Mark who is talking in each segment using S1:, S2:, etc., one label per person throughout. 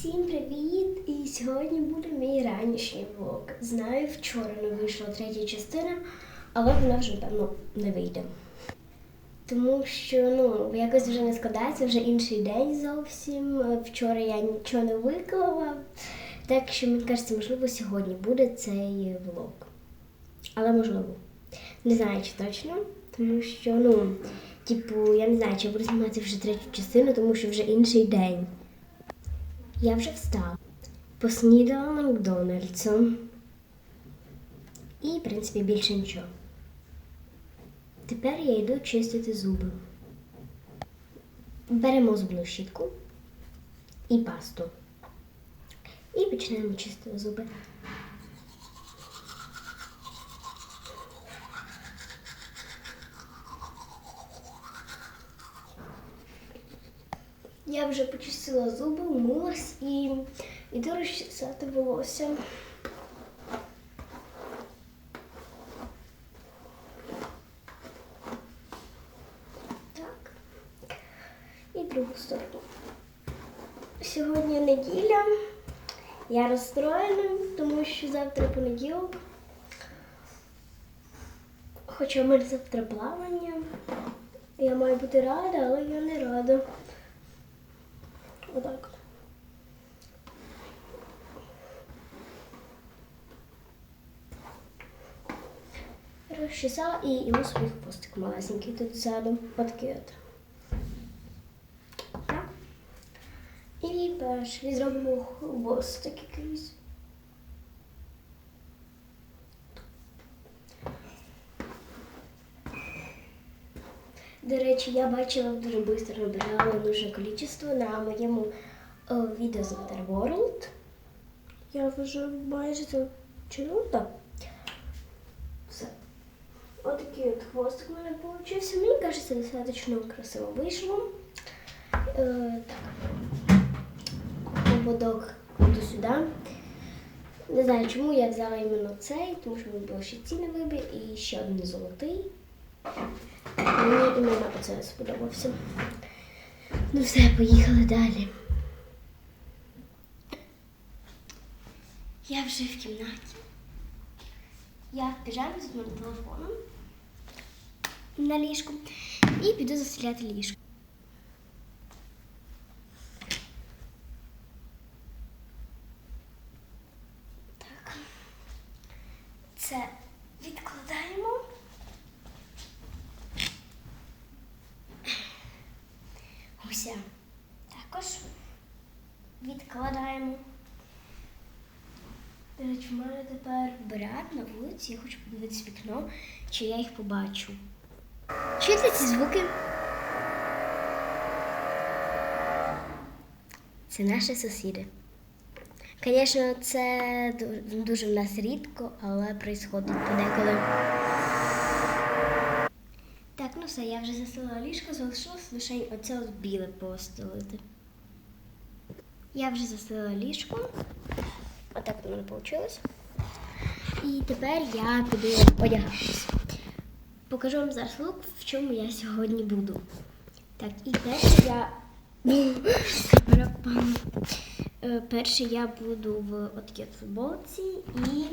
S1: Всім привіт! І сьогодні буде мій ранішній влог. Знаю, вчора не вийшла третя частина, але вона вже певно не вийде. Тому що ну, якось вже не складається, вже інший день зовсім. Вчора я нічого не виклала. Так що мені кажеться, можливо, сьогодні буде цей влог. Але можливо. Не знаю, чи точно, тому що, ну, типу, я не знаю, чи я буду знімати вже третю частину, тому що вже інший день. Я вже встала. Поснідала Макдональдсом. І, в принципі, більше нічого. Тепер я йду чистити зуби. Беремо зубну щітку і пасту. І починаємо чистити зуби. Я вже почистила зуби, умилась і іду розчесати волосся. Так. І другу сторону. Сьогодні неділя. Я розстроєна, тому що завтра понеділок. Хоча в мене завтра плавання. Я маю бути рада, але я не рада. Отак. Розчесала і йому свій хвостик малесенький тут ззаду. От. Так. І перший зробимо хвостик якийсь. До речі, я бачила дуже швидко набирала дуже кількість на моєму е, відео з Waterworld. Я вже майже так. Все. Отакий от хвостик у мене получився. Мені кажеться, достатньо красиво вийшло. Е, так. Ободок кладу сюди. Не знаю, чому я взяла іменно цей, тому що він був ще ціни вибір і ще один золотий. Мені іменно оце сподобався. Ну все, поїхали далі. Я вже в кімнаті. Я в піжамі з моїм телефоном на ліжку і піду застеляти ліжко. Так. Це відкладаємо. Відкладаємо. До речі, в мене тепер брат на вулиці, я хочу подивитися вікно, чи я їх побачу. Чуєте ці звуки? Це наші сусіди. Звісно, це дуже в нас рідко, але відбувається подеколи. Так, ну все, я вже застелила ліжко, залишилось лише оце біле постелити. Я вже застелила ліжко. Отак от у мене вийшло. І тепер я піду одягатись. Покажу вам зараз лук, в чому я сьогодні буду. Так, і перше я. Е, Перше я буду в отакій от футболці і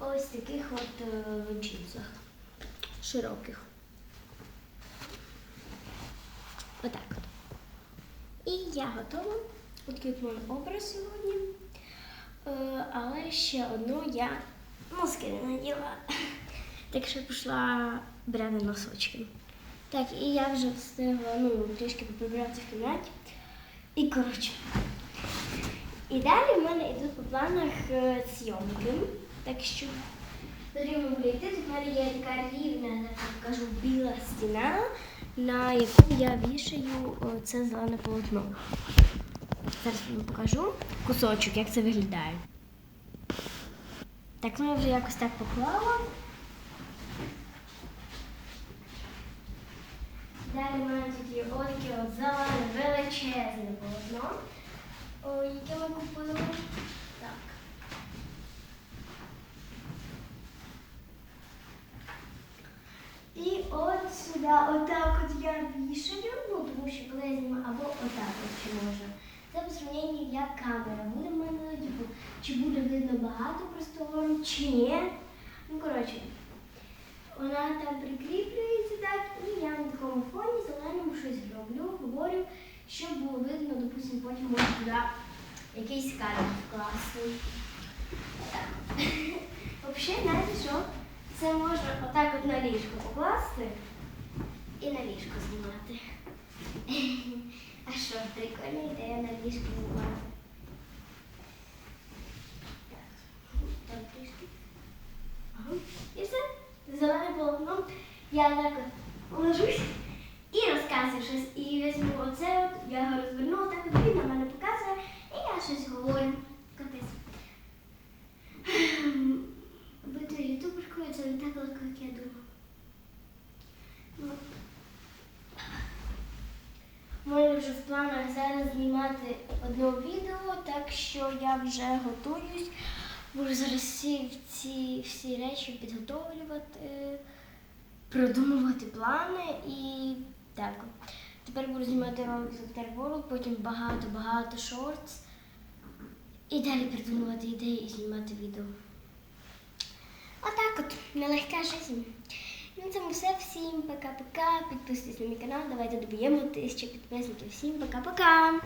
S1: ось таких от е, джинсах широких. Отак от. І я готова. Отакий от мій образ сьогодні. Е, але ще одну я носки не наділа. Так що пішла брати носочки. Так, і я вже встигла ну, трішки поприбиратися в кімнаті. І коротше. І далі в мене йдуть по планах е, зйомки. Так що потрібно буде. Тут в мене є така рівна, так покажу, біла стіна, на яку я вішаю це зелене полотно. Зараз вам покажу кусочок, як це виглядає. Так, ну я вже якось так поклала. Далі в мене тут є отаке от зелене величезне полотно, яке ми купили. Так. І от сюди, отак от я вішаю, ну тому що я або отак от чи можна. Це по мнению, як камера. Буде в мене, типу, чи буде видно багато простору, чи ні. Ну, коротше, вона там прикріплюється так, і я на такому фоні зеленому щось роблю, говорю, щоб було видно, допустимо, потім можу туди якийсь кадр вкласти. Взагалі, знаєте що? Це можна отак от на ліжко покласти і на ліжко знімати. А що, прикольна ідея на. Так. Ага. І все. Зелене полотно. Я так от ложусь і розказую щось. І візьму оце, от, я його розверну, так от він на мене показує, і я щось говорю. Капець. Бути ютуберкою це не так легко, як я думала. Ну, У мене вже в планах зараз знімати одне відео, так що я вже готуюсь. Буду зараз всі ці всі речі підготовлювати, продумувати плани і так. Тепер буду знімати ролик з World, потім багато-багато шортс. І далі придумувати ідеї і знімати відео. Отак от, нелегка життя. На цьому все. Всім пока-пока. Підписуйтесь на мій канал. Давайте доб'ємо тисячу підписників. Всім пока-пока.